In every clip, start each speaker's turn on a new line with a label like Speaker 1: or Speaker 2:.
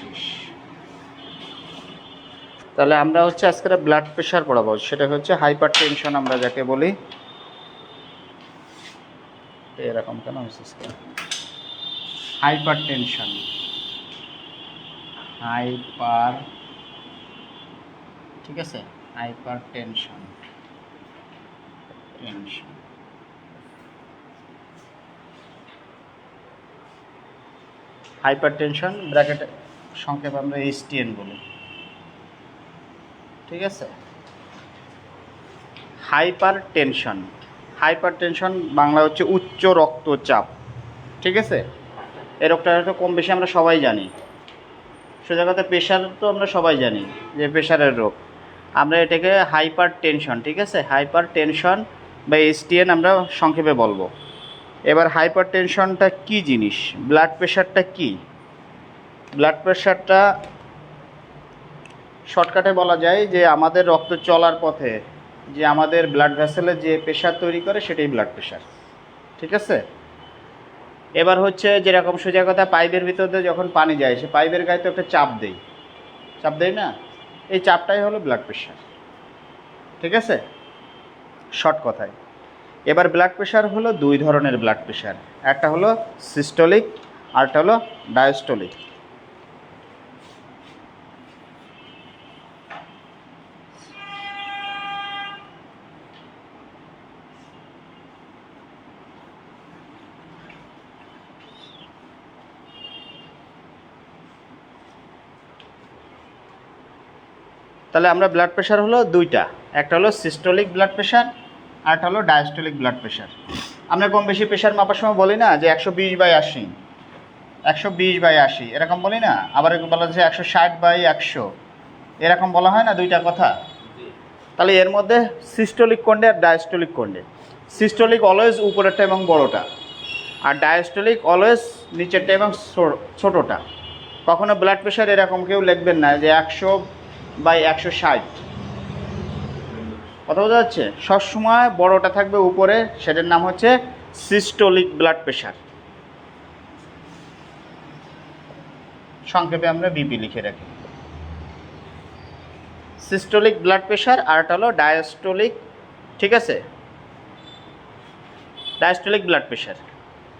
Speaker 1: পঁচিশ। তাহলে আমরা হচ্ছে আজকে ব্লাড প্রেশার পড়াবো, সেটা হচ্ছে হাইপার টেনশন আমরা যাকে বলি। এরকম কেন হাইপার টেনশন হাইপার ঠিক আছে? Hypertension tension hypertension ব্র্যাকেটে সংক্ষেপে আমরা এইচটিএন বলি। ঠিক আছে? Hypertension hypertension Bangla হচ্ছে উচ্চ রক্তচাপ। ঠিক আছে? এই রোগটা হয়তো কম বেশি আমরা সবাই জানি। সোজা কথা, প্রেশার তো আমরা সবাই জানি যে প্রেশারের রোগ। আমরা এটাকে হাইপার টেনশন ঠিক আছে? হাইপার টেনশন বা এসটিএন আমরা সংক্ষেপে বলব। এবার হাইপার টেনশনটা কী জিনিস? ব্লাড প্রেশারটা কি? ব্লাড প্রেশারটা শর্টকাটে বলা যায় যে আমাদের রক্ত চলার পথে যে আমাদের ব্লাড ভেসেলে যে প্রেশার তৈরি করে সেটাই ব্লাড প্রেশার ঠিক আছে? এবার হচ্ছে যেরকম সোজা কথা, পাইপের ভিতর দিয়ে যখন পানি যায়, সে পাইপের গায়ে তো একটা চাপ দেই। চাপ দেয় না? এই চাপটাই হলো ব্লাড প্রেশার ঠিক আছে? শর্ট কথায়। এবার ব্লাড প্রেশার হলো দুই ধরনের ব্লাড প্রেশার একটা হলো সিস্টোলিক আরটা হলো ডায়াস্টোলিক তাহলে আমরা ব্লাড প্রেশার হলো দুইটা। একটা হলো সিস্টোলিক ব্লাড প্রেশার আর একটা হলো ডায়াস্টোলিক ব্লাড প্রেশার আমরা কম বেশি প্রেশার মাপার সময় বলি না যে একশো বিশ বাই আশি। একশো বিশ বাই আশি, এরকম বলি না? আবার বলা যে একশো ষাট বাই একশো। এরকম বলা হয় না দুইটা কথা? তাহলে এর মধ্যে সিস্টোলিক কোন্ডে আর ডায়াস্টোলিক কোন্ডে সিস্টোলিক অলওয়েজ উপরেরটা এবং বড়টা। আর ডায়াস্টোলিক অলওয়েজ নিচেরটা এবং ছোটোটা। কখনো ব্লাড প্রেশার এরকম কেউ লিখবেন না যে একশো বাই একশো ষাট। কথা বোঝা যাচ্ছে? সবসময় বড়টা থাকবে উপরে, সেটার নাম হচ্ছে সিস্টোলিক ব্লাড প্রেশার সংক্ষেপে আমরা বিপি লিখে রাখি। সিস্টোলিক ব্লাড প্রেশার আর একটা হলো ডায়াস্টোলিক ঠিক আছে? ডায়াস্টোলিক ব্লাড প্রেশার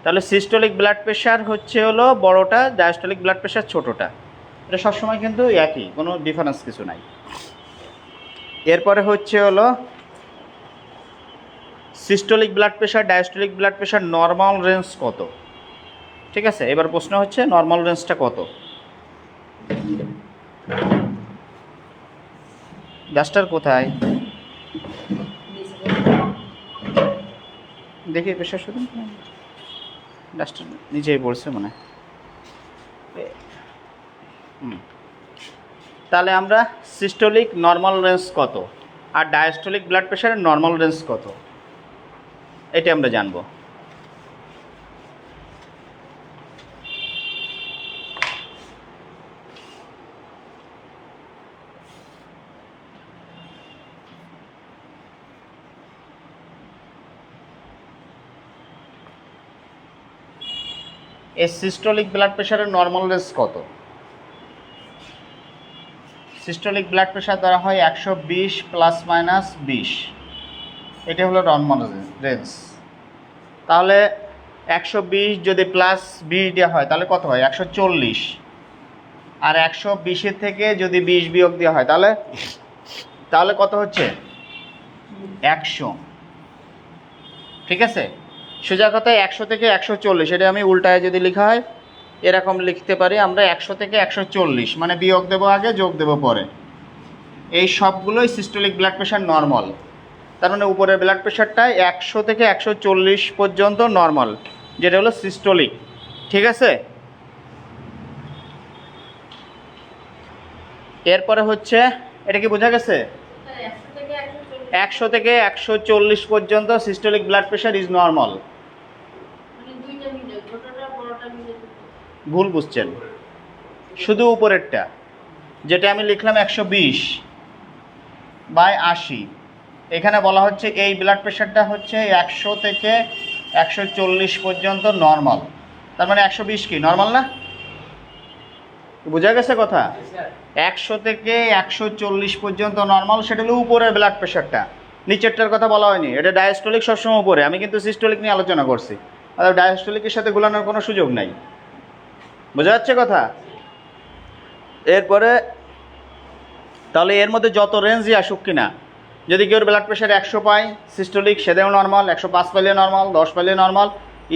Speaker 1: তাহলে সিস্টোলিক ব্লাড প্রেশার হচ্ছে হলো বড়টা ডায়াস্টোলিক ব্লাড প্রেশার ছোটোটা। এটা সবসময় কিন্তু একই, কোনো ডিফারেন্স কিছু নাই। এরপরে হচ্ছে হলো systolic blood pressure diastolic blood pressure normal range কত? ঠিক আছে, এবার প্রশ্ন হচ্ছে নর্মাল রেঞ্জটা কত? ডাস্টার কোথায়? দেখি প্রেশার শুধু ডাস্টার নিজেই পড়ছে মনে হয়। তাহলে আমরা সিস্টোলিক নর্মাল রেঞ্জ কত? আর ডায়াস্টোলিক ব্লাড প্রেশারের নর্মাল রেঞ্জ কত? এটা আমরা জানব। এই সিস্টোলিক ব্লাড প্রেশারের নর্মাল রেঞ্জ কত? সিস্টোলিক ব্লাড প্রেশার ধরা হয় একশো বিশ প্লাস মাইনাস বিশ। এটা হলো নর্মাল রেঞ্জ তাহলে একশো বিশ যদি প্লাস বিশ দেওয়া হয়, তাহলে কত হয়? একশো চল্লিশ। আর একশো বিশের থেকে যদি বিশ বিয়োগ দেওয়া হয়, তাহলে? তাহলে কত হচ্ছে? একশো। ঠিক আছে? সোজা কথায় একশো থেকে একশো চল্লিশ, এটা আমি উল্টায় যদি লেখা হয় এরকম লিখতে পারি, আমরা একশো থেকে একশো চল্লিশ মানে বিয়োগ দেবো আগে, যোগ দেবো পরে। এই সবগুলোই সিস্টোলিক ব্লাড প্রেশার নর্মাল তার মানে উপরের ব্লাড প্রেশারটা একশো থেকে একশো চল্লিশ পর্যন্ত নর্মাল যেটা হলো সিস্টোলিক ঠিক আছে? এরপরে হচ্ছে, এটা কি বোঝা গেছে? একশো থেকে একশো চল্লিশ পর্যন্ত systolic blood pressure is normal ভুল বুঝছেন। শুধু উপরেরটা, যেটা আমি লিখলাম একশো বিশ বাই আশি। এখানে বলা হচ্ছে এই ব্লাড প্রেশারটা হচ্ছে একশো থেকে একশো চল্লিশ পর্যন্ত নর্মাল তার মানে একশো বিশ কি নর্মাল না? বোঝা গেছে কথা? একশো থেকে একশো চল্লিশ পর্যন্ত নর্মাল সেটা হলো উপরের ব্লাড প্রেশারটা নিচেরটার কথা বলা হয়নি, এটা ডায়াস্টলিক সবসময় উপরে। আমি কিন্তু সিস্টোলিক নিয়ে আলোচনা করছি। আর ডায়াস্টলিকের সাথে গোলানোর কোনো সুযোগ নাই। বোঝা যাচ্ছে কথা? এরপরে, তাহলে এর মধ্যে যত রেঞ্জই আসুক কিনা, যদি কেউ ব্লাড প্রেশার একশো পায় সিস্টোলিক সেদেও নর্মাল একশো পাঁচ পাইলে নর্মাল দশ পাইলে নর্মাল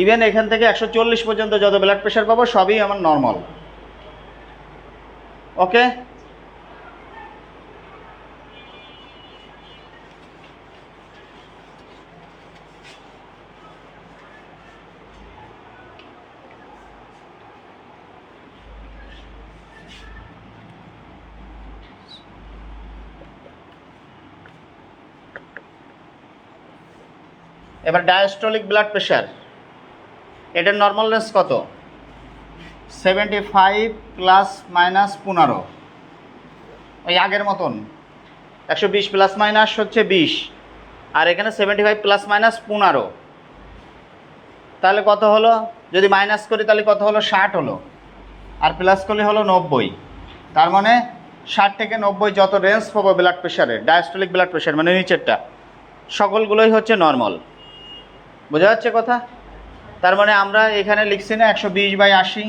Speaker 1: ইভেন এখান থেকে একশো চল্লিশ পর্যন্ত যত ব্লাড প্রেশার পাবো, সবই আমার নর্মাল ওকে এবার ডায়াস্টলিক ব্লাড প্রেশার এটার নর্মাল রেঞ্জ কত? সেভেন্টি ফাইভ প্লাস মাইনাস পনেরো। ওই আগের মতন। একশো বিশ প্লাস মাইনাস হচ্ছে বিশ। আর এখানে সেভেন্টি ফাইভ প্লাস মাইনাস পনেরো। তাহলে কত হলো? যদি মাইনাস করি তাহলে কত হলো? ষাট হলো। আর প্লাস করলে হলো নব্বই। তার মানে ষাট থেকে নব্বই যত রেঞ্জ পাবো ব্লাড প্রেশারের ডায়াস্টলিক ব্লাড প্রেশার মানে নিচেরটা। সকলগুলোই হচ্ছে নর্মাল বোঝা যাচ্ছে কথা? তার মানে আমরা এখানে লিখছি না একশো বিশ বাই আশি।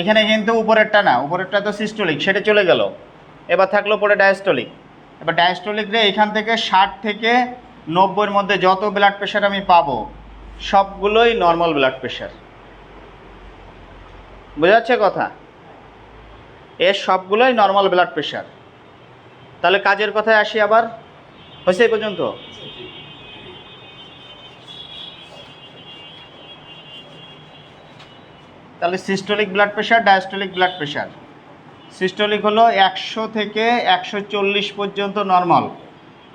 Speaker 1: এখানে কিন্তু উপরেরটা না, উপরেরটা তো সিস্টোলিক, সেটা চলে গেল। এবার থাকল পরে ডায়াস্টোলিক। এবার ডায়াস্টোলিক রে এখান থেকে ষাট থেকে নব্বইয়ের মধ্যে যত ব্লাড প্রেশার আমি পাবো, সবগুলোই নর্মাল ব্লাড প্রেশার বোঝা যাচ্ছে কথা? এর সবগুলোই নর্মাল ব্লাড প্রেশার তাহলে কাজের কথায় আসি আবার? হয়েছে এই পর্যন্ত? তাহলে systolic blood pressure diastolic blood pressure systolic হলো একশো থেকে একশো চল্লিশ পর্যন্ত নর্মাল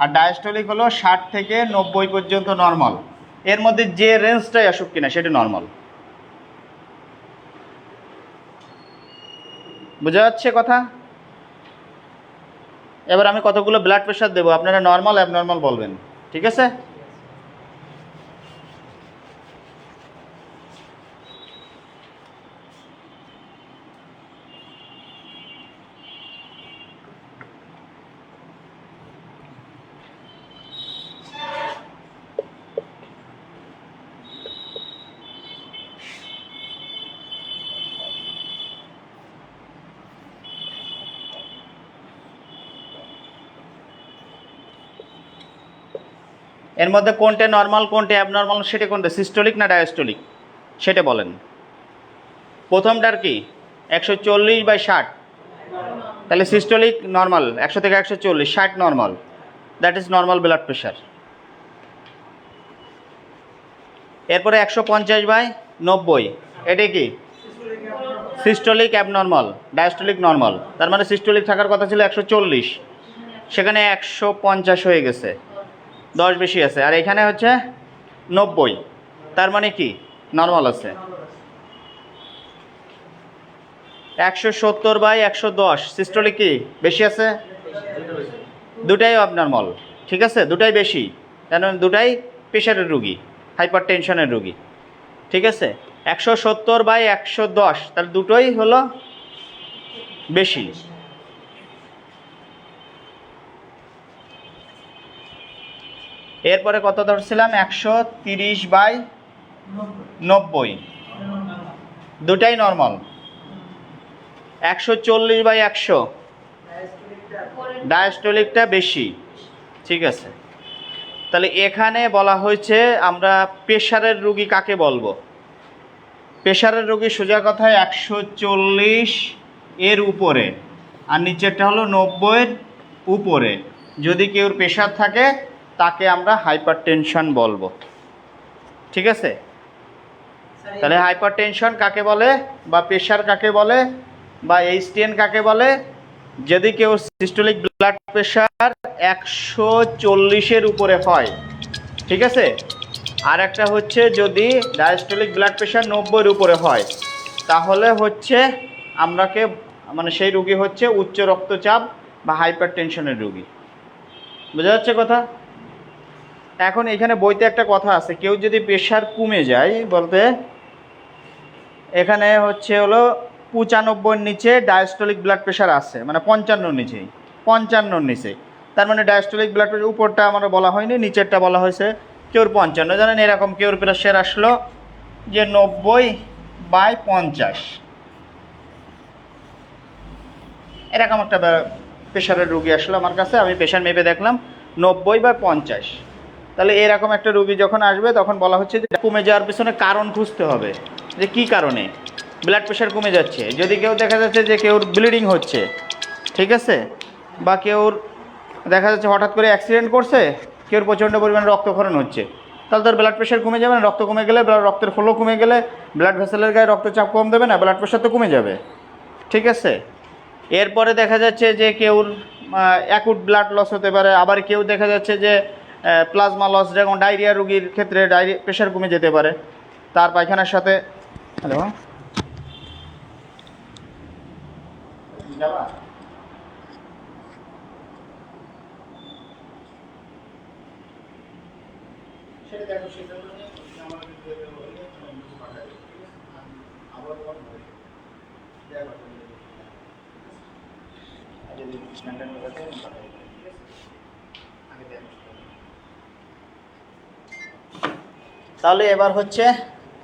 Speaker 1: আর ডায়াস্টোলিক হলো ষাট থেকে নব্বই পর্যন্ত নর্মাল এর মধ্যে যে রেঞ্জটাই আসুক কিনা, সেটা নর্মাল বোঝা যাচ্ছে কথা? এবার আমি কতগুলো ব্লাড প্রেশার দেবো? আপনারা নর্মাল অ্যাবনর্মাল বলবেন। ঠিক আছে? এর মধ্যে কোনটা নর্মাল কোনটা অ্যাবনর্মাল সেটা কোনটা সিস্টোলিক না ডায়াস্টোলিক সেটা বলেন। প্রথমটার কি, একশো চল্লিশ বাই ষাট। তাহলে সিস্টোলিক নর্মাল একশো থেকে একশো চল্লিশ, ষাট normal that is normal blood pressure এরপরে একশো পঞ্চাশ বাই নব্বই। এটা কি? সিস্টোলিক অ্যাবনর্মাল ডায়াস্টোলিক নর্মাল তার মানে সিস্টোলিক থাকার কথা ছিল একশো চল্লিশ। সেখানে একশো পঞ্চাশ হয়ে গেছে। দশ বেশি আছে। আর এখানে হচ্ছে নব্বই। তার মানে কি? নর্মাল আছে। একশো সত্তর বাই একশো দশ। সিস্টোলিক কি? বেশি আছে? দুটাই abnormal ঠিক আছে? দুটাই বেশি। কেন? দুটাই প্রেশারের রুগী হাইপার টেনশনের রুগী। ঠিক আছে? একশো সত্তর বাই একশো দশ। তাহলে দুটোই হলো বেশি। এরপরে কত ধরছিলাম? একশো তিরিশ বাই নব্বই। দুটাই নর্মাল একশো চল্লিশ বাই একশো। ডায়াস্টোলিকটা বেশি। ঠিক আছে। তাহলে এখানে বলা হয়েছে আমরা প্রেশারের রুগী কাকে বলব? প্রেশারের রুগী সোজা কথায় একশো চল্লিশ এর উপরে। আর নিচেরটা হলো নব্বইয়ের উপরে। যদি কেউ প্রেশার থাকে তাকে আমরা হাইপার টেনশন বলব। ঠিক আছে? তাহলে হাইপার টেনশন কাকে বলে? বা প্রেশার কাকে বলে? বা এইচটিএন কাকে বলে? যদি কেউ সিস্টোলিক ব্লাড প্রেশার একশো চল্লিশের উপরে হয় ঠিক আছে? আর একটা হচ্ছে যদি ডায়াস্টোলিক ব্লাড প্রেশার নব্বইয়ের উপরে হয় তাহলে হচ্ছে আমরাকে মানে সেই রুগী হচ্ছে উচ্চ রক্তচাপ বা হাইপার টেনশনের রুগী। বোঝা যাচ্ছে কথা? এখন এখানে বইতে একটা কথা আছে, কেউ যদি প্রেশার কমে যায়, বলতে এখানে হচ্ছে হলো পঁচানব্বইয়ের নিচে ডায়াস্টলিক ব্লাড প্রেশার আছে মানে পঞ্চান্নর নিচেই, পঞ্চান্নর নিচে। তার মানে ডায়াস্টলিক ব্লাড প্রেশার উপরটা আমার বলা হয়নি, নিচেরটা বলা হয়েছে কেউর পঞ্চান্ন। জানেন এরকম কেউর প্রেশার আসলো যে নব্বই বাই পঞ্চাশ। এরকম একটা প্রেশারের রুগী আসলো আমার কাছে, আমি প্রেশার মেপে দেখলাম, নব্বই বা পঞ্চাশ। তাহলে এরকম একটা রুগী যখন আসবে, তখন বলা হচ্ছে যে কমে যাওয়ার পিছনে কারণ খুঁজতে হবে। যে কি কারণে? ব্লাড প্রেশার কমে যাচ্ছে। যদি কেউ দেখা যাচ্ছে যে কেউর ব্লিডিং হচ্ছে, ঠিক আছে? বা কেউর দেখা যাচ্ছে হঠাৎ করে অ্যাক্সিডেন্ট করছে, কেউর প্রচণ্ড পরিমাণে রক্তক্ষরণ হচ্ছে, তাহলে তার ব্লাড প্রেশার কমে যাবে না। রক্ত কমে গেলে রক্তের ফ্লো কমে গেলে ব্লাড ভেসেলের গায়ে রক্তচাপ কম দেবে না ব্লাড প্রেশার তো কমে যাবে। ঠিক আছে? এরপরে দেখা যাচ্ছে যে কেউর অ্যাকুট ব্লাড লস হতে পারে। আবার কেউ দেখা যাচ্ছে যে প্লাজমা লস, যেমন ডায়রিয়া রোগীর ক্ষেত্রে ডায়রিয়া প্রেশার কমে যেতে পারে। তার পায়খানার সাথে হ্যালো? যাবা সেটা দেখো সেটা নিয়ে আমাদের যেতে বললে তুমি পাঠাবে ঠিক আছে আবার ওখানে দেখো যদি স্ট্যান্ডার্ড হয়ে থাকে পাঠাবে ঠিক আছে আগে দেখো তাহলে এবার হচ্ছে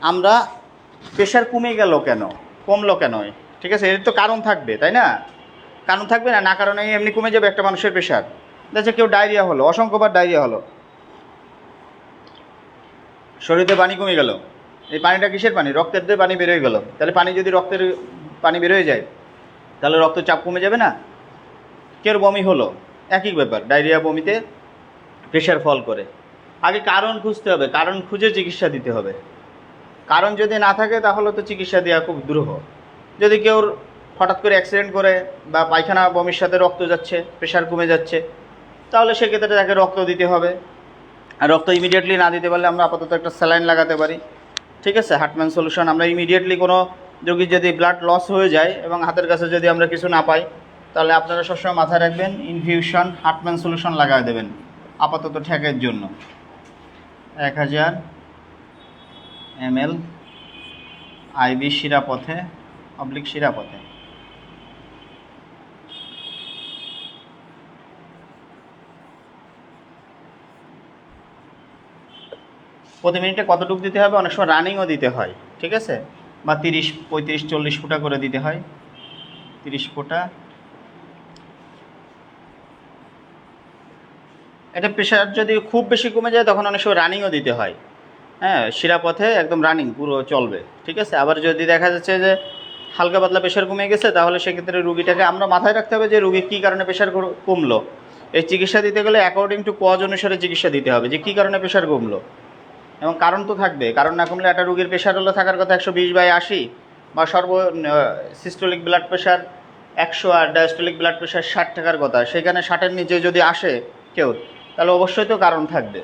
Speaker 1: আমরা প্রেশার কমে গেল কেন? কমলো কেন ঠিক আছে, এর তো কারণ থাকবে, তাই না? কারণ থাকবে না না কারণে এমনি কমে যাবে একটা মানুষের প্রেশার। দেখছে কেউ ডায়রিয়া হলো, অসংখ্যবার ডায়রিয়া হলো। শরীরে পানি কমে গেল। এই পানিটা কিসের পানি? রক্তের দিয়ে পানি বেরোয় গেল। তাহলে পানি যদি রক্তের পানি বেরোয় যায়, তাহলে রক্তচাপ কমে যাবে না? কেউ বমি হলো, একই ব্যাপার, ডায়রিয়া, বমিতে প্রেশার ফল করে। আগে কারণ খুঁজতে হবে, কারণ খুঁজে চিকিৎসা দিতে হবে। কারণ যদি না থাকে তাহলে তো চিকিৎসা দেওয়া খুব দুরূহ। যদি কেউ হঠাৎ করে অ্যাক্সিডেন্ট করে বা পায়খানা বমির সাথে রক্ত যাচ্ছে প্রেশার কমে যাচ্ছে, তাহলে সেক্ষেত্রে তাকে রক্ত দিতে হবে। আর রক্ত ইমিডিয়েটলি না দিতে পারলে আমরা আপাতত একটা স্যালাইন লাগাতে পারি। ঠিক আছে? হার্টম্যান সলিউশন আমরা ইমিডিয়েটলি কোনো রোগীর যদি ব্লাড লস হয়ে যায় এবং হাতের কাছে যদি আমরা কিছু না পাই, তাহলে আপনারা সবসময় মাথায় রাখবেন ইনফিউশন হার্টম্যান সলিউশন লাগাই দেবেন, আপাতত ঠেকের জন্য। এক হাজার এমএল আইবি শিরাপথে অবলিক শিরাপথে। প্রতি মিনিটে কতটুকু দিতে হবে? অনেক সময় রানিংও দিতে হয়, ঠিক আছে? বা তিরিশ, পঁয়ত্রিশ, চল্লিশ ফুটা করে দিতে হয়। তিরিশ ফুটা এটা প্রেশার যদি খুব বেশি কমে যায়, তখন অনেক সময় রানিংও দিতে হয়। হ্যাঁ শিরাপথে একদম রানিং পুরো চলবে। ঠিক আছে? আবার যদি দেখা যাচ্ছে যে হালকা পাতলা প্রেশার কমে গেছে, তাহলে সেক্ষেত্রে রুগীটাকে আমরা মাথায় রাখতে হবে যে রুগীর কী কারণে প্রেশার কমলো। এই চিকিৎসা দিতে গেলে অ্যাকর্ডিং টু কজ অনুসারে চিকিৎসা দিতে হবে যে কী কারণে প্রেশার কমলো। এবং কারণ তো থাকবে। কারণ না কমলে একটা রুগীর প্রেশার হলো থাকার কথা একশো বিশ বাই আশি বা সর্ব সিস্টোলিক ব্লাড প্রেশার একশো আর ডায়াস্টোলিক ব্লাড প্রেশার ষাট থাকার কথা। সেখানে ষাটের নিচে যদি আসে কেউ তাহলে অবশ্যই তো কারণ থাকবে।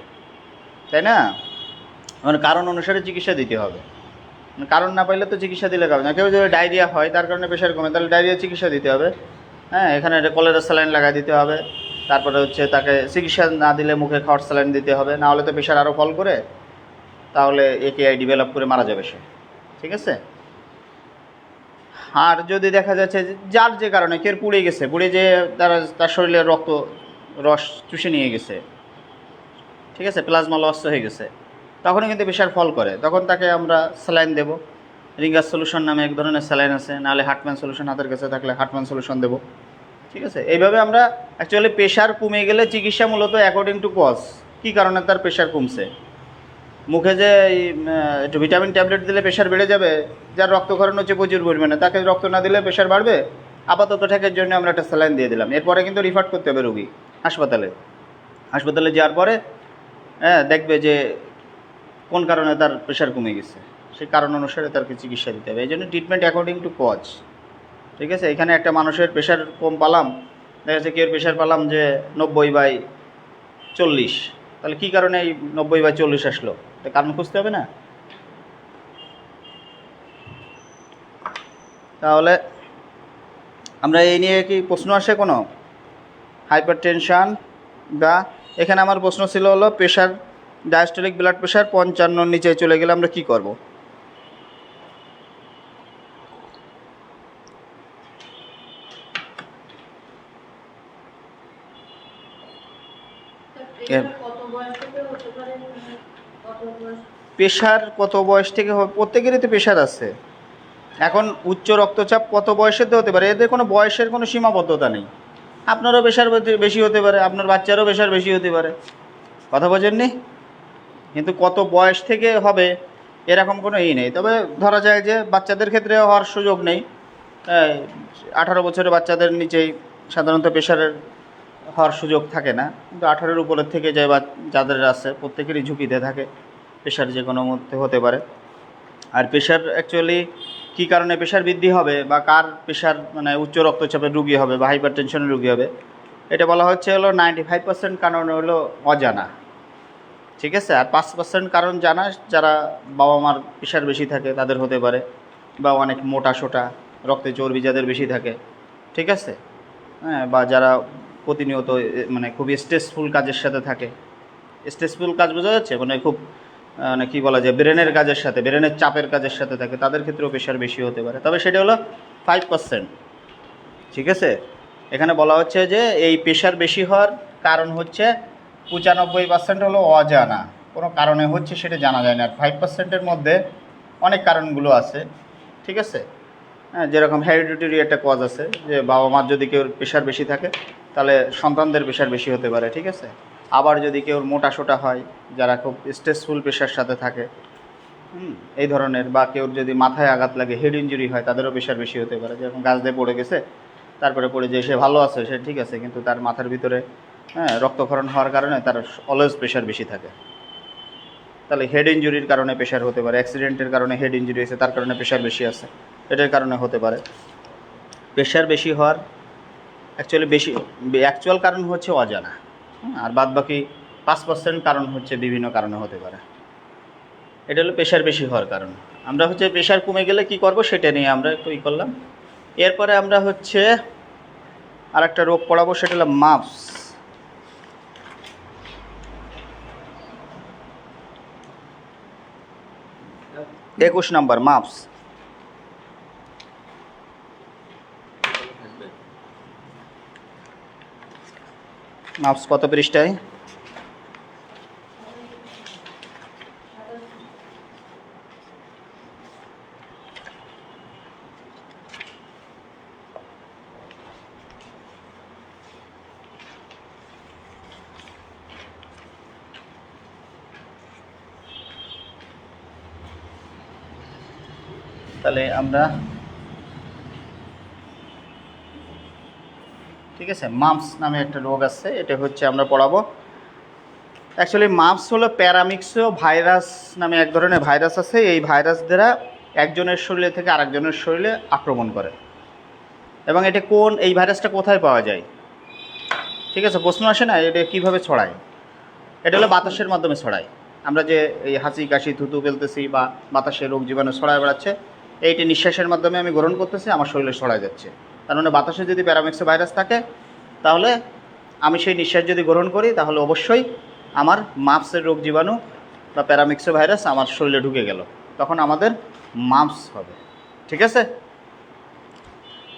Speaker 1: তাই না? মানে কারণ অনুসারে চিকিৎসা দিতে হবে। মানে কারণ না পাইলে তো চিকিৎসা দিলে হবে না। কেউ যদি ডায়রিয়া হয়, তার কারণে প্রেশার কমে, তাহলে ডায়রিয়া চিকিৎসা দিতে হবে। হ্যাঁ এখানে কলেরা স্যালাইন লাগাই দিতে হবে। তারপরে হচ্ছে তাকে চিকিৎসা না দিলে মুখে খাওয়ার স্যালাইন দিতে হবে। না হলে তো প্রেশার আরও ফল করে, তাহলে একেআই ডেভেলপ করে মারা যাবে সে। ঠিক আছে? আর যদি দেখা যাচ্ছে যার যে কারণে, কেউ পুড়ে গেছে, পুড়ে যে তারা, তার শরীরে রক্ত রস চুষে নিয়ে গেছে। ঠিক আছে? প্লাজমা লস হয়ে গেছে। তখনও কিন্তু প্রেশার ফল করে। তখন তাকে আমরা স্যালাইন দেব। রিঙ্গার সলিউশন নামে এক ধরনের স্যালাইন আছে। নাহলে হার্টম্যান সলিউশন হাতের কাছে থাকলে হার্টম্যান সলিউশন দেবো। ঠিক আছে? এইভাবে আমরা অ্যাকচুয়ালি প্রেশার কমে গেলে চিকিৎসা মূলত অ্যাকর্ডিং টু কজ কী কারণে তার প্রেশার কমছে? মুখে যে একটু ভিটামিন ট্যাবলেট দিলে প্রেশার বেড়ে যাবে, যার রক্তক্ষরণ হচ্ছে প্রচুর পরিমাণে, তাকে রক্ত না দিলে প্রেশার বাড়বে। আপাতত ঠেকের জন্য আমরা একটা স্যালাইন দিয়ে দিলাম। এরপরে কিন্তু রিফার করতে হবে রুগী। হাসপাতালে। হাসপাতালে যাওয়ার পরে হ্যাঁ দেখবে যে কোন কারণে তার প্রেশার কমে গেছে। সেই কারণ অনুসারে তাকে চিকিৎসা দিতে হবে। এই জন্য ট্রিটমেন্ট অ্যাকর্ডিং টু কজ ঠিক আছে? এখানে একটা মানুষের প্রেশার কম পালাম, দেখা যাচ্ছে কেউ প্রেশার পালাম যে নব্বই বাই চল্লিশ। তাহলে কী কারণে এই নব্বই বাই চল্লিশ আসলো? এটা কারণ খুঁজতে হবে না? তাহলে আমরা এই নিয়ে কি প্রশ্ন আসে কোনো? হাইপার টেনশান বা এখানে আমার প্রশ্ন ছিল হলো প্রেশার ডায়াস্টোলিক ব্লাড প্রেশার পঞ্চান্নর নিচে চলে গেলে আমরা কি করব? প্রেশার কত বয়স থেকে প্রত্যেকেরই তো প্রেশার আছে। এখন উচ্চ রক্তচাপ কত বয়সের হতে পারে? এদের কোনো বয়সের কোনো সীমাবদ্ধতা নেই। আপনারও প্রেশার বেশি হতে পারে, আপনার বাচ্চারও প্রেশার বেশি হতে পারে। কথা বোঝেননি? কিন্তু কত বয়স থেকে হবে, এরকম কোনো ই নেই। তবে ধরা যায় যে বাচ্চাদের ক্ষেত্রে হওয়ার সুযোগ নেই। আঠারো বছরের বাচ্চাদের নিচেই সাধারণত প্রেশারের হওয়ার সুযোগ থাকে না। কিন্তু আঠারোর উপরের থেকে যে বা যাদের আছে, প্রত্যেকেরই ঝুঁকিতে থাকে। প্রেশার যে কোনো মধ্যে হতে পারে। আর প্রেশার অ্যাকচুয়ালি কী কারণে প্রেশার বৃদ্ধি হবে বা কার প্রেশার মানে উচ্চ রক্তচাপের রুগী হবে বা হাইপার টেনশনের রুগী হবে? এটা বলা হচ্ছে হলো নাইনটি ফাইভ পার্সেন্ট কারণ হলো অজানা। ঠিক আছে? আর পাঁচ পার্সেন্ট কারণ জানা, যারা বাবা মার প্রেশার বেশি থাকে, তাদের হতে পারে, বা অনেক মোটা সোটা, রক্তে চর্বি যাদের বেশি থাকে। ঠিক আছে? হ্যাঁ বা যারা প্রতিনিয়ত মানে খুবই স্ট্রেসফুল কাজের সাথে থাকে। স্ট্রেসফুল কাজ বোঝা যাচ্ছে? মানে খুব মানে কী বলা যায় ব্রেনের কাজের সাথে ব্রেনের চাপের কাজের সাথে থাকে, তাদের ক্ষেত্রেও প্রেশার বেশি হতে পারে। তবে সেটা হলো ফাইভ পার্সেন্ট ঠিক আছে? এখানে বলা হচ্ছে যে, এই প্রেশার বেশি হওয়ার কারণ হচ্ছে পঁচানব্বই পার্সেন্ট হলো অজানা। কোনো কারণে হচ্ছে সেটা জানা যায় না। আর ফাইভ পার্সেন্টের মধ্যে অনেক কারণগুলো আছে। ঠিক আছে? হ্যাঁ যেরকম হেরিডিটারি একটা কজ আছে, যে বাবা মার যদি কেউ প্রেশার বেশি থাকে, তাহলে সন্তানদের প্রেশার বেশি হতে পারে। ঠিক আছে? আবার যদি কেউ মোটা সোটা হয়, যারা খুব স্ট্রেসফুল প্রেশার সাথে থাকে এই ধরনের, বা কেউ যদি মাথায় আঘাত লাগে হেড ইঞ্জুরি হয়, তাদেরও প্রেশার বেশি হতে পারে। যেরকম গাছ দিয়ে পড়ে গেছে, তারপরে পড়ে যে সে ভালো আছে, সে ঠিক আছে, কিন্তু তার মাথার ভিতরে হ্যাঁ রক্তক্ষরণ হওয়ার কারণে তার অলওয়েজ প্রেশার বেশি থাকে। তাহলে হেড ইঞ্জুরির কারণে প্রেশার হতে পারে অ্যাক্সিডেন্টের কারণে হেড ইঞ্জুরি হয়েছে, তার কারণে প্রেশার বেশি আছে, এটার কারণে হতে পারে। প্রেশার বেশি হওয়ার অ্যাকচুয়ালি বেশি অ্যাকচুয়াল কারণ হচ্ছে অজানা। আর বাদ বাকি পাঁচ পার্সেন্ট কারণ হচ্ছে বিভিন্ন কারণে হতে পারে। এটা হলো প্রেশার বেশি হওয়ার কারণ। আমরা হচ্ছে প্রেশার কমে গেলে কি করব সেটা নিয়ে আমরা একটু ই করলাম। এরপরে আমরা হচ্ছে আর একটা রোগ পড়াবো, সেটা হলো মাপস একুশ নাম্বার মাপস মাপস কত পৃষ্ঠায় তাহলে আমরা ঠিক আছে মামস নামে একটা রোগ আছে, এটা হচ্ছে আমরা পড়াবো। অ্যাকচুয়ালি মামস হলো প্যারামিক্সো ভাইরাস নামে এক ধরনের ভাইরাস আছে, এই ভাইরাস দ্বারা একজনের শরীরে থেকে আরেকজনের শরীরে আক্রমণ করে। এবং এটা কোন, এই ভাইরাসটা কোথায় পাওয়া যায়? ঠিক আছে, প্রশ্ন আসে না, এটা কীভাবে ছড়ায়? এটা হলো বাতাসের মাধ্যমে ছড়ায়। আমরা যে এই হাঁচি কাশি, থুতু ফেলতেছি বা বাতাসের রোগ জীবাণু ছড়ায় বেড়াচ্ছে, এইটি নিঃশ্বাসের মাধ্যমে আমি গ্রহণ করতেছি, আমার শরীরে ছড়ায় যাচ্ছে। তার মানে বাতাসে যদি প্যারামিক্সো ভাইরাস থাকে তাহলে আমি সেই নিঃশ্বাস যদি গ্রহণ করি, তাহলে অবশ্যই আমার মাপসের রোগ জীবাণু বা প্যারামিক্সো ভাইরাস আমার শরীরে ঢুকে গেল। তখন আমাদের মাপস হবে। ঠিক আছে?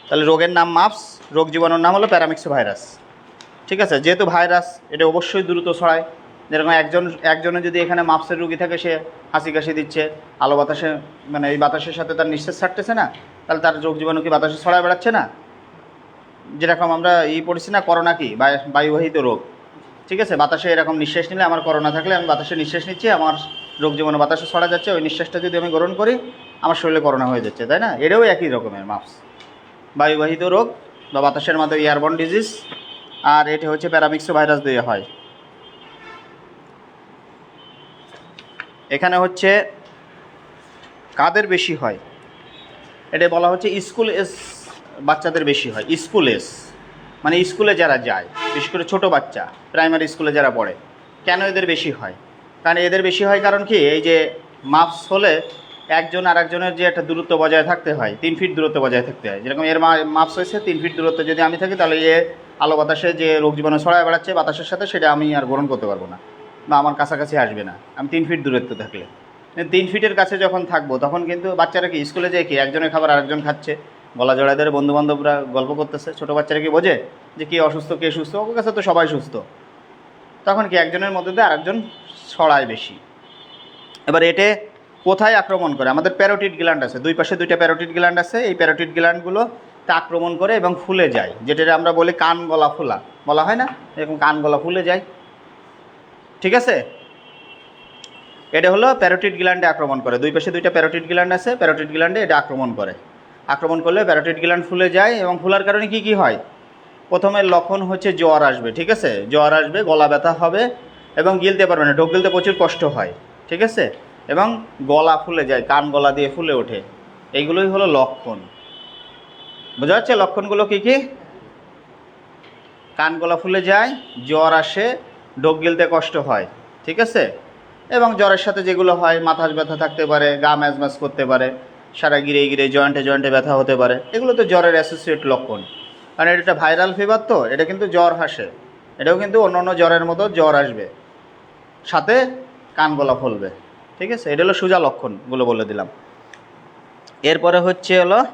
Speaker 1: তাহলে রোগের নাম মাপস, রোগ জীবাণুর নাম হলো প্যারামিক্সো ভাইরাস ঠিক আছে? যেহেতু ভাইরাস, এটা অবশ্যই দ্রুত ছড়ায়। যেরকম একজন, একজনে যদি এখানে মাপসের রুগী থাকে, সে হাসি কাশি দিচ্ছে, আলো বাতাসে মানে এই বাতাসের সাথে তার নিঃশ্বাস ছাড়তেছে না, তাহলে তার রোগ জীবাণু কি বাতাসে ছড়ায় বেড়াচ্ছে না? যেরকম আমরা ই পড়েছি না, করোনা কি? বায়ুবাহিত রোগ। ঠিক আছে? বাতাসে এরকম নিঃশ্বাস নিলে আমার করোনা থাকলে আমি বাতাসে নিঃশ্বাস নিচ্ছি, আমার রোগ জীবাণু বাতাসে ছড়া যাচ্ছে, ওই নিঃশ্বাসটা যদি আমি গ্রহণ করি, আমার শরীরে করোনা হয়ে যাচ্ছে, তাই না? এটাও একই রকমের মাপস। বায়ুবাহিত রোগ বা বাতাসের মাধ্যমে এয়ারবন ডিজিজ, আর এটা হচ্ছে প্যারামিক্সো ভাইরাস দিয়ে হয়। এখানে হচ্ছে কাদের বেশি হয়? এটা বলা হচ্ছে স্কুল এস বাচ্চাদের বেশি হয়, স্কুল এস। মানে স্কুলে যারা যায়, বিশেষ করে ছোটো বাচ্চা প্রাইমারি স্কুলে যারা পড়ে, কেন এদের বেশি হয়? কারণ এদের বেশি হয় কারণ কি? এই যে মাপস হলে একজন আর একজনের যে একটা দূরত্ব বজায় থাকতে হয়, তিন ফিট দূরত্ব বজায় থাকতে হয়। যেরকম এর মাপস হয়েছে, তিন ফিট দূরত্ব যদি আমি থাকি, তাহলে এ আলো বাতাসে যে রোগ জীবাণু ছড়ায় বেড়াচ্ছে বাতাসের সাথে, সেটা আমি আর গ্রহণ করতে পারব না বা আমার কাছাকাছি আসবে না। আমি তিন ফিট দূরত্ব থাকলে। তিন ফিটের কাছে যখন থাকব, তখন কিন্তু বাচ্চারা কি? স্কুলে যায় কি? একজনের খাবার আরেকজন খাচ্ছে। গলা জড়ায় ধরে বন্ধু বান্ধবরা গল্প করতেছে। ছোটো বাচ্চারা কি বোঝে? যে কে অসুস্থ, কে সুস্থ? ওর কাছে তো সবাই সুস্থ। তখন কি একজনের মধ্যে দিয়ে আরেকজন ছড়ায় বেশি। এবার এটে কোথায় আক্রমণ করে? আমাদের প্যারোটিড গ্ল্যান্ড আছে। দুই পাশে দুইটা প্যারোটিড গ্ল্যান্ড আছে। এই প্যারোটিড গ্ল্যান্ডগুলো তা আক্রমণ করে এবং ফুলে যায়। যেটা আমরা বলি কান গলা ফুলা। বলা হয় না? এরকম কান গলা ফুলে যায়। ঠিক আছে? এটা হলো প্যারোটিড গ্ল্যান্ডে আক্রমণ করে। দুই পাশে দুইটা প্যারোটিড গ্ল্যান্ড আছে। প্যারোটিড গ্ল্যান্ডে এটা আক্রমণ করে। আক্রমণ করলে প্যারোটিড গ্ল্যান্ড ফুলে যায় এবং ফুলার কারণে কি কি হয়? প্রথমে লক্ষণ হচ্ছে জ্বর আসবে, ঠিক আছে? জ্বর আসবে, গলা ব্যথা হবে এবং গিলতে পারবে না, ঢোক গিলতে প্রচুর কষ্ট হয়, ঠিক আছে? এবং গলা ফুলে যায়, কান গলা দিয়ে ফুলে ওঠে। এইগুলোই হলো লক্ষণ। বোঝা যাচ্ছে লক্ষণগুলো কী কী? কান গলা ফুলে যায়, জ্বর আসে, ঢোক গিলতে কষ্ট হয়, ঠিক আছে? এবং জ্বরের সাথে যেগুলো হয়, মাথা ব্যথা থাকতে পারে, গা ম্যাজ ম্যাজ করতে পারে সারা গিরে গিরে জয়েন্টে জয়েন্টে ব্যথা হতে পারে। এগুলো তো জ্বরের অ্যাসোসিয়েট লক্ষণ। কারণ এটা একটা ভাইরাল ফিভার তো, এটা কিন্তু জ্বর হাসে। এটাও কিন্তু অন্য অন্য জ্বরের মতো জ্বর আসবে। সাথে কান গলা ফলবে। ঠিক আছে? এটা হলো সোজা লক্ষণগুলো বলে দিলাম। এরপরে হচ্ছে হলো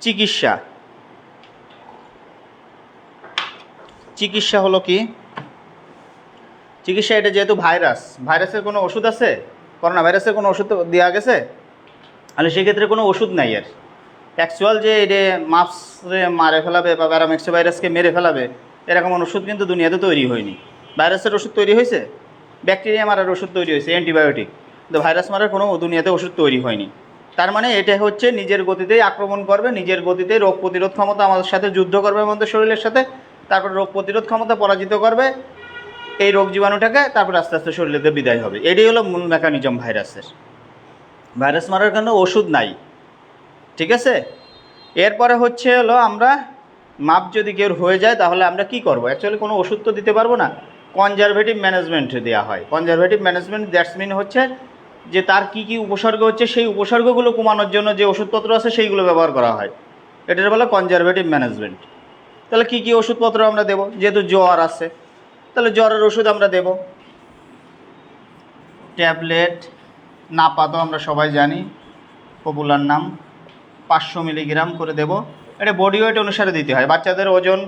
Speaker 1: চিকিৎসা। চিকিৎসা হলো কি? চিকিৎসা এটা যেহেতু ভাইরাস ভাইরাসের কোনো ওষুধ আছে? করোনা ভাইরাসের কোনো ওষুধ দেওয়া গেছে? তাহলে সেক্ষেত্রে কোনো ওষুধ নাই আর। অ্যাকচুয়াল যে এটা মাপসে মারে ফেলাবে বা প্যারামেক্সো ভাইরাসকে মেরে ফেলাবে, এরকম ওষুধ কিন্তু দুনিয়াতে তৈরি হয়নি। ভাইরাসের ওষুধ তৈরি হয়েছে? ব্যাকটেরিয়া মারার ওষুধ তৈরি হয়েছে অ্যান্টিবায়োটিক কিন্তু ভাইরাস মারার কোনো দুনিয়াতে ওষুধ তৈরি হয়নি। তার মানে এটা হচ্ছে নিজের গতিতেই আক্রমণ করবে, নিজের গতিতে রোগ প্রতিরোধ ক্ষমতা আমাদের সাথে যুদ্ধ করবে, আমাদের শরীরের সাথে। তারপর রোগ প্রতিরোধ ক্ষমতা পরাজিত করবে, এই রোগ জীবাণুটাকে তারপর আস্তে আস্তে শরীরেতে বিদায় হবে। এটাই হলো মূল মেকানিজম ভাইরাসের। ভাইরাস মারার কোনো ওষুধ নাই। ঠিক আছে? এরপরে হচ্ছে হলো আমরা মাপ যদি কেউ হয়ে যায়, তাহলে আমরা কি করব? অ্যাকচুয়ালি কোনো ওষুধ তো দিতে পারব না। কনজারভেটিভ ম্যানেজমেন্ট দেওয়া হয়। কনজারভেটিভ ম্যানেজমেন্ট দ্যাটস মিন হচ্ছে যে তার কি কি উপসর্গ হচ্ছে, সেই উপসর্গগুলো কমানোর জন্য যে ওষুধপত্র আছে, সেইগুলো ব্যবহার করা হয়। এটার বলে কনজারভেটিভ ম্যানেজমেন্ট তাহলে কি কি ওষুধপত্র আমরা দেবো? যেহেতু জ্বর আছে, তাহলে জ্বরের ওষুধ আমরা দেব। ট্যাবলেট নাপা তো আমরা সবাই জানি। পপুলার নাম। পাঁচশো মিলিগ্রাম করে দেব। এটা বডি ওয়েট অনুসারে দিতে হয়। বাচ্চাদের ওজন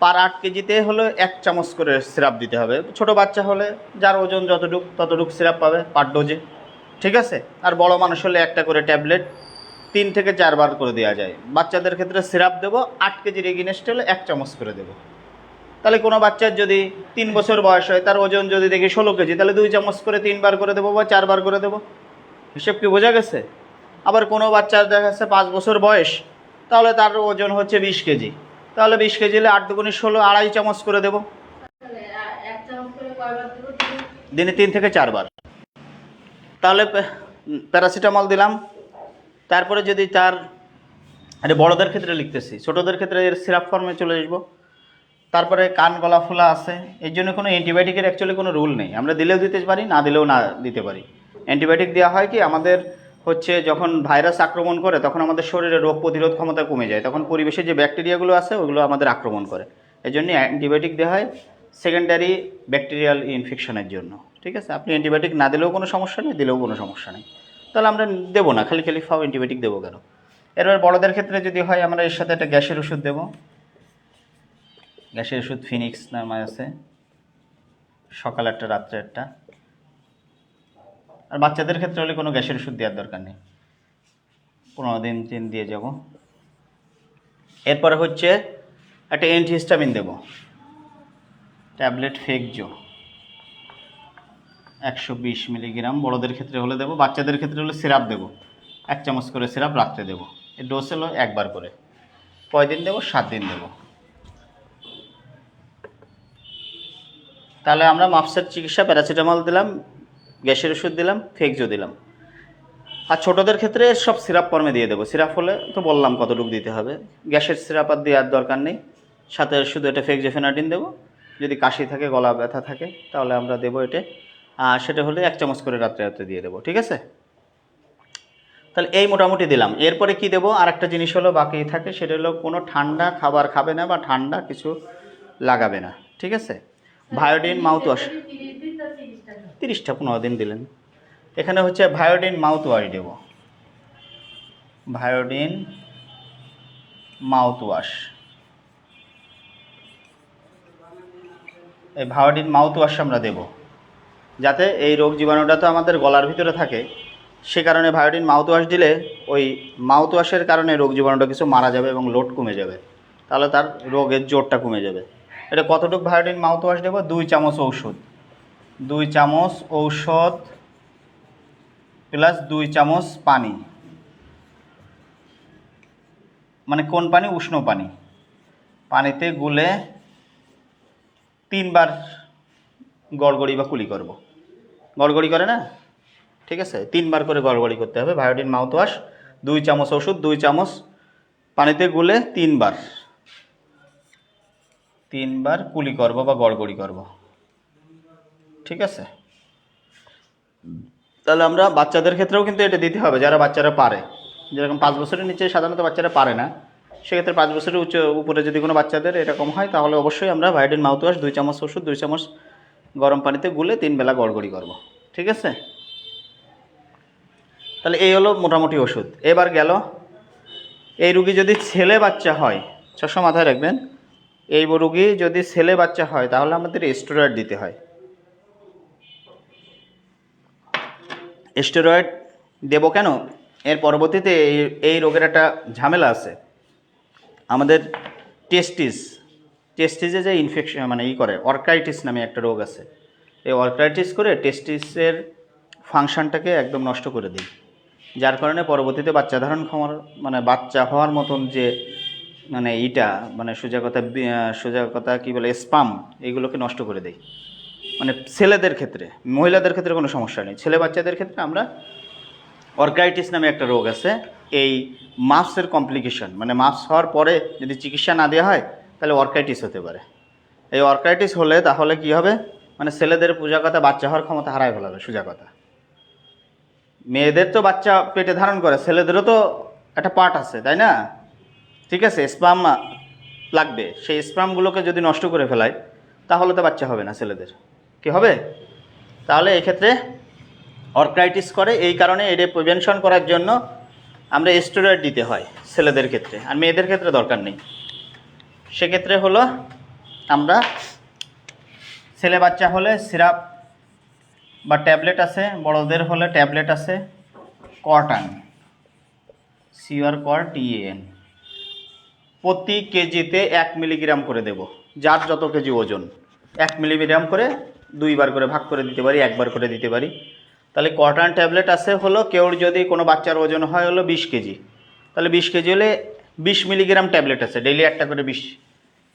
Speaker 1: পার আট কেজিতে হলো এক চামচ করে সিরাপ দিতে হবে। ছোট বাচ্চা হলে যার ওজন যতটুক, ততটুক সিরাপ পাবে পার ডোজে ঠিক আছে? আর বড় মানুষ হলে একটা করে ট্যাবলেট তিন থেকে চারবার করে দেওয়া যায়। বাচ্চাদের ক্ষেত্রে সিরাপ দেবো, আট কেজির এগিনেস্ট হলে এক চামচ করে দেবো। তাহলে কোনো বাচ্চার যদি তিন বছর বয়স হয়, তার ওজন যদি দেখি ষোলো কেজি, তাহলে দুই চামচ করে তিনবার করে দেবো বা চারবার করে দেবো? হিসেব কি বোঝা গেছে? আবার কোনো বাচ্চার দেখা যাচ্ছে পাঁচ বছর বয়স, তাহলে তার ওজন হচ্ছে বিশ কেজি। তাহলে বিশ কেজি হলে আট দুগুণি ষোলো, আড়াই চামচ করে দেবো? দিনে তিন থেকে চারবার। তাহলে প্যারাসিটামল দিলাম। তারপরে যদি তার এটা বড়দের ক্ষেত্রে লিখতেছি, ছোটদের ক্ষেত্রে এর সিরাপ ফর্মে চলে আসব। তারপরে কান গলা ফোলা আছে এই জন্য কোনো অ্যান্টিবায়োটিকের অ্যাকচুয়ালি কোনো রুল নেই। আমরা দিলেও দিতে পারি, না দিলেও না দিতে পারি। অ্যান্টিবায়োটিক দেওয়া হয় কি, আমাদের হচ্ছে যখন ভাইরাস আক্রমণ করে, তখন আমাদের শরীরে রোগ প্রতিরোধ ক্ষমতা কমে যায়। তখন পরিবেশে যে ব্যাকটেরিয়াগুলো আছে, ওগুলো আমাদের আক্রমণ করে। এই জন্য অ্যান্টিবায়োটিক দেওয়া হয় সেকেন্ডারি ব্যাকটেরিয়াল ইনফেকশনের জন্য। ঠিক আছে? আপনি অ্যান্টিবায়োটিক না দিলেও কোনো সমস্যা নেই, দিলেও কোনো সমস্যা নেই। তাহলে আমরা দেবো না, খালি খালি ফাও অ্যান্টিবায়োটিক দেবো কেন? এরপর বড়দের ক্ষেত্রে যদি হয়, আমরা এর সাথে একটা গ্যাসের ওষুধ দেবো। গ্যাসের ওষুধ ফিনিক্স নামে আছে। সকাল একটা রাত্রে একটা আর বাচ্চাদের ক্ষেত্রে হলে কোনো গ্যাসের ওষুধ দেওয়ার দরকার নেই। পনেরো দিন, তিন দিয়ে যাব। এরপরে হচ্ছে একটা অ্যান্টিহিস্টামিন দেব। ট্যাবলেট ফেকজো একশো বিশ মিলিগ্রাম বড়দের ক্ষেত্রে হলে দেবো, বাচ্চাদের ক্ষেত্রে হলে সিরাপ দেবো। এক চামচ করে সিরাপ রাত্রে দেবো। এর ডোজ হলো একবার করে। কয় দিন দেবো? সাত দিন দেবো। তাহলে আমরা মাপসের চিকিৎসা, প্যারাসিটামল দিলাম, গ্যাসের ওষুধ দিলাম, ফেকজো দিলাম। আর ছোটোদের ক্ষেত্রে সব সিরাপ ফর্মে দিয়ে দেবো। সিরাপ হলে তো বললাম কতটুকু দিতে হবে। গ্যাসের সিরাপ আর দেওয়ার দরকার নেই। সাথে শুধু এটা ফেক ফেকজোফেনাডিন দেবো। যদি কাশি থাকে, গলা ব্যথা থাকে, তাহলে আমরা দেবো এটা। আর সেটা হলে এক চামচ করে রাত্রে রাত্রে দিয়ে দেবো, ঠিক আছে? তাহলে এই মোটামুটি দিলাম। এরপরে কি দেবো? আর একটা জিনিস হলো বাকি থাকে, সেটা হলো কোনো ঠান্ডা খাবার খাবে না বা ঠান্ডা কিছু লাগাবে না, ঠিক আছে? ভায়োডিন মাউথ ওয়াশ
Speaker 2: যদি তিরিশ দিন তো তিরিশ টাকা
Speaker 1: তিরিশটা, পনেরো দিন দিলেন। এখানে হচ্ছে ভায়োডিন মাউথ ওয়াশ দেব। ভায়োডিন মাউথ ওয়াশ এই ভায়োডিন মাউথ ওয়াশ আমরা দেব। যাতে এই রোগ জীবাণুটা তো আমাদের গলার ভিতরে থাকে, সে কারণে ভায়োডিন মাউথ ওয়াশ দিলে ওই মাউথ ওয়াশের কারণে রোগ জীবাণুটা কিছু মারা যাবে এবং লোড কমে যাবে। তাহলে তার রোগের জোরটা কমে যাবে। এটা কতটুকু ভায়োডিন মাউথ ওয়াশ দেবো? দুই চামচ ঔষধ। দুই চামচ ঔষধ প্লাস দুই চামচ পানি। মানে কোন পানি? উষ্ণ পানি। পানিতে গুলে তিনবার গড়গড়ি বা কুলি করব। গড়গড়ি করে না? ঠিক আছে, তিনবার করে গড়গড়ি করতে হবে। ভায়োডিন মাউথ ওয়াশ দুই চামচ ওষুধ দুই চামচ পানিতে গুলে তিনবার। তিনবার কুলি করব বা গড়গড়ি করব। ঠিক আছে? তাহলে আমরা বাচ্চাদের ক্ষেত্রেও কিন্তু এটা দিতে হবে, যারা বাচ্চারা পারে। যেরকম পাঁচ বছরের নিচে সাধারণত বাচ্চারা পারে না, সেক্ষেত্রে পাঁচ বছরের উচ্চ, উপরে যদি কোনো বাচ্চাদের এরকম হয়, তাহলে অবশ্যই আমরা ভাইডিন মাউথ ওয়াশ দুই চামচ ওষুধ, দুই চামচ গরম পানিতে গুলে তিন বেলা গড়গড়ি করব। ঠিক আছে? তাহলে এই হলো মোটামুটি ওষুধ। এবার গেল, এই রুগী যদি ছেলে বাচ্চা হয় সবসময় মাথায় রাখবেন এই রুগী যদি ছেলে বাচ্চা হয়, তাহলে আমাদের স্টেরয়েড দিতে হয়। স্টেরয়েড দেব কেন? এর পরবর্তীতে এই এই রোগের একটা ঝামেলা আছে। আমাদের টেস্টিস টেস্টিসে যে ইনফেকশন মানে ই করে অর্কাইটিস নামে একটা রোগ আছে। এই অর্কাইটিস করে টেস্টিসের ফাংশনটাকে একদম নষ্ট করে দিই। যার কারণে পরবর্তীতে বাচ্চা ধারণ ক্ষমার মানে বাচ্চা হওয়ার মতন যে মানে ইটা মানে সোজা কথা সোজা কথা কী বলে, স্পাম, এগুলোকে নষ্ট করে দেয়। মানে ছেলেদের ক্ষেত্রে, মহিলাদের ক্ষেত্রে কোনো সমস্যা নেই। ছেলে বাচ্চাদের ক্ষেত্রে আমরা অর্কাইটিস নামে একটা রোগ আছে। এই মাপসের কমপ্লিকেশন মানে মাপস হওয়ার পরে যদি চিকিৎসা না দেওয়া হয়, তাহলে অর্কাইটিস হতে পারে। এই অর্কাইটিস হলে তাহলে কি হবে? মানে ছেলেদের পূজা কথা বাচ্চা হওয়ার ক্ষমতা হারায় ফেলাবে সোজা কথা মেয়েদের তো বাচ্চা পেটে ধারণ করে, ছেলেদেরও তো একটা পার্ট আছে, তাই না? ঠিক আছে স্পাম লাগবে। সেই স্পামগুলোকে যদি নষ্ট করে ফেলায়, তাহলে তো বাচ্চা হবে না ছেলেদের। কি হবে? তাহলে এক্ষেত্রে অর্কাইটিস করে। এই কারণে এটা প্রিভেনশন করার জন্য আমরা স্টেরয়েড দিতে হয় ছেলেদের ক্ষেত্রে। আর মেয়েদের ক্ষেত্রে দরকার নেই। সেক্ষেত্রে হলো আমরা ছেলে বাচ্চা হলে সিরাপ বা ট্যাবলেট আছে, বড়দের হলে ট্যাবলেট আছে কটান সিওর কর টিএন প্রতি কেজিতে এক মিলিগ্রাম করে দেব, যার যত কেজি ওজন। এক মিলিগ্রাম করে দুইবার করে ভাগ করে দিতে পারি, একবার করে দিতে পারি। তাহলে কটন ট্যাবলেট আছে হলো, কেউর যদি কোনো বাচ্চার ওজন হয় হলো বিশ কেজি। তাহলে বিশ কেজি হলে বিশ মিলিগ্রাম ট্যাবলেট আছে ডেইলি একটা করে বিশ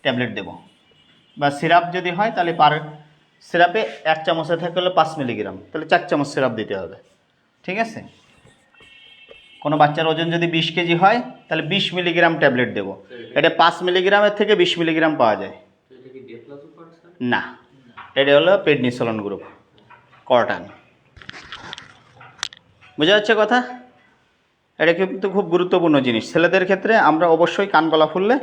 Speaker 1: ট্যাবলেট দেব। বা সিরাপ যদি হয়, তাহলে পার সিরাপে এক চামচে থাকে হলো পাঁচ মিলিগ্রাম। তাহলে চার চামচ সিরাপ দিতে হবে। ঠিক আছে? কোনো বাচ্চার ওজন যদি বিশ কেজি হয়, তাহলে বিশ মিলিগ্রাম ট্যাবলেট দেবো। এটা পাঁচ মিলিগ্রামের থেকে বিশ মিলিগ্রাম পাওয়া যায়। না, এটা হলো পেডনিসলন গ্রুপ কটান বোঝা যাচ্ছে কথা? এটা কিন্তু খুব গুরুত্বপূর্ণ জিনিস। ছেলেদের ক্ষেত্রে আমরা অবশ্যই কান গলা ফুললে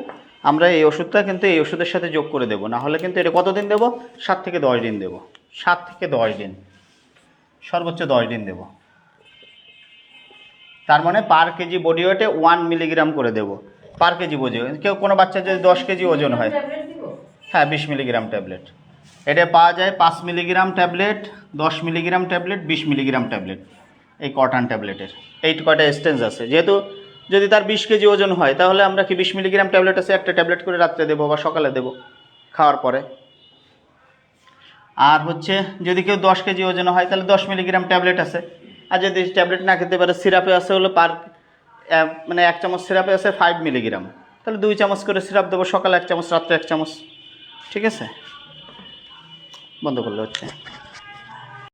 Speaker 1: আমরা এই ওষুধটা কিন্তু এই ওষুধের সাথে যোগ করে দেবো। না হলে কিন্তু এটা কতদিন দেবো? সাত থেকে দশ দিন দেবো। সাত থেকে দশ দিন। সর্বোচ্চ দশ দিন দেবো। তার মানে পার কেজি বডি ওয়েটে ওয়ান মিলিগ্রাম করে দেবো। পার কেজি বডি কেউ কোনো বাচ্চার যদি দশ কেজি ওজন হয়। হ্যাঁ বিশ মিলিগ্রাম ট্যাবলেট এটা পাওয়া যায় পাঁচ মিলিগ্রাম ট্যাবলেট দশ মিলিগ্রাম ট্যাবলেট বিশ মিলিগ্রাম ট্যাবলেট এই কটন ট্যাবলেটের এই কয়টা স্টেঞ্জ আছে। যেহেতু যদি তার বিশ কেজি ওজন হয়, তাহলে আমরা কি বিশ মিলিগ্রাম ট্যাবলেট আছে একটা ট্যাবলেট করে রাত্রে দেবো বা সকালে দেবো খাওয়ার পরে। আর হচ্ছে যদি কেউ দশ কেজি ওজন হয়, তাহলে দশ মিলিগ্রাম ট্যাবলেট আছে। আর যদি ট্যাবলেট না খেতে পারে, সিরাপে আছে হলো পার মানে এক চামচ সিরাপে আছে ফাইভ মিলিগ্রাম তাহলে দুই চামচ করে সিরাপ দেবো, সকালে এক চামচ, রাত্রে এক চামচ। ঠিক আছে? বন্ধ করলে হচ্ছে।